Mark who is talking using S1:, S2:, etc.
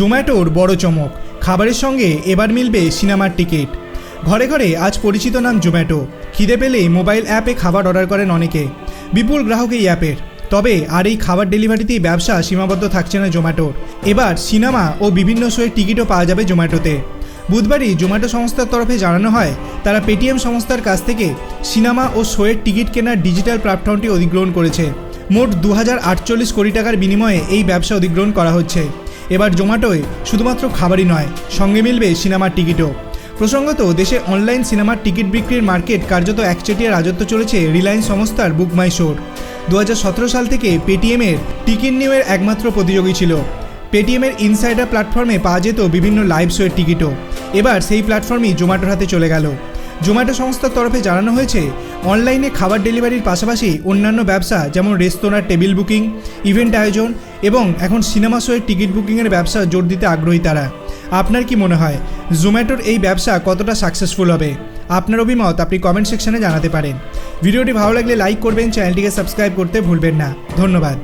S1: জোম্যাটোর বড় চমক। খাবারের সঙ্গে এবার মিলবে সিনেমার টিকিট। ঘরে ঘরে আজ পরিচিত নাম জোম্যাটো। খিদে পেলেই মোবাইল অ্যাপে খাবার অর্ডার করেন অনেকে। বিপুল গ্রাহক এই অ্যাপের। তবে আর এই খাবার ডেলিভারিতেই ব্যবসা সীমাবদ্ধ থাকছে না জোম্যাটোর। এবার সিনেমা ও বিভিন্ন শোয়ের টিকিটও পাওয়া যাবে জোম্যাটোতে। বুধবারই জোম্যাটো সংস্থার তরফে জানানো হয়, তারা পেটিএম সংস্থার কাছ থেকে সিনেমা ও শোয়ের টিকিট কেনার ডিজিটাল প্ল্যাটফর্মটি অধিগ্রহণ করেছে। মোট দু হাজার আটচল্লিশ কোটি টাকার বিনিময়ে এই ব্যবসা অধিগ্রহণ করা হচ্ছে। এবার জোম্যাটোয় শুধুমাত্র খাবারই নয়, সঙ্গে মিলবে সিনেমার টিকিটও। প্রসঙ্গত, দেশে অনলাইন সিনেমার টিকিট বিক্রির মার্কেট কার্যত একচেটিয়া রাজত্ব চলেছে রিলায়েন্স সংস্থার বুক মাই শোর। দু হাজার সতেরো সাল থেকে পেটিএমের টিকিট নিউয়ের একমাত্র প্রতিযোগী ছিল। পেটিএমের ইনসাইডার প্ল্যাটফর্মে পাওয়া যেত বিভিন্ন লাইভ শোয়ের টিকিটও। এবার সেই প্ল্যাটফর্মই জোম্যাটোর হাতে চলে গেল। জোম্যাটো সংস্থার তরফে জানানো হয়েছে, অনলাইনে খাবার ডেলিভারির পাশাপাশি অন্যান্য ব্যবসা যেমন রেস্তোরাঁ, টেবিল বুকিং, ইভেন্ট আয়োজন এবং এখন সিনেমা শোয়ের টিকিট বুকিংয়ের ব্যবসা জোর দিতে আগ্রহী তারা। আপনার কি মনে হয়, জোম্যাটোর এই ব্যবসা কতটা সাকসেসফুল হবে? আপনার অভিমত আপনি কমেন্ট সেকশনে জানাতে পারেন। ভিডিওটি ভালো লাগলে লাইক করবেন, চ্যানেলটিকে সাবস্ক্রাইব করতে ভুলবেন না। ধন্যবাদ।